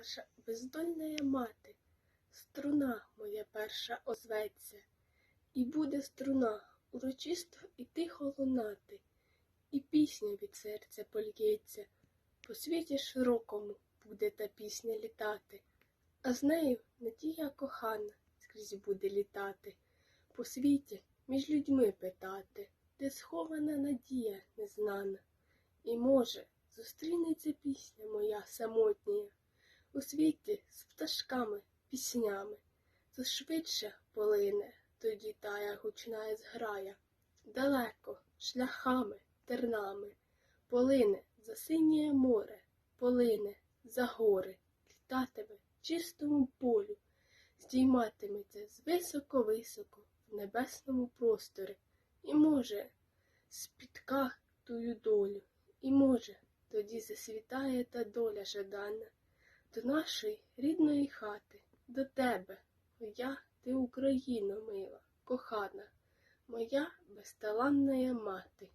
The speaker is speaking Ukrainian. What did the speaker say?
наша бездольна мати, струна моя перша озветься, і буде струна урочисто і тихо лунати, і пісня від серця польється, по світі широкому буде та пісня літати, а з нею надія кохана скрізь буде літати, по світі між людьми питати, де схована надія незнана. І, може, зустрінеться пісня моя самотня у світі з пташками, піснями, то швидше полине тоді тая гучна зграя, далеко, шляхами, тернами, полине за синє море, полине за гори, літатиме в чистому полю, здійматиметься з високо-високо в небесному просторі, і може спітка тую долю, і може тоді засвітає та доля жадана до нашої рідної хати, до тебе, моя ти Україна мила, кохана, моя безталанна мати.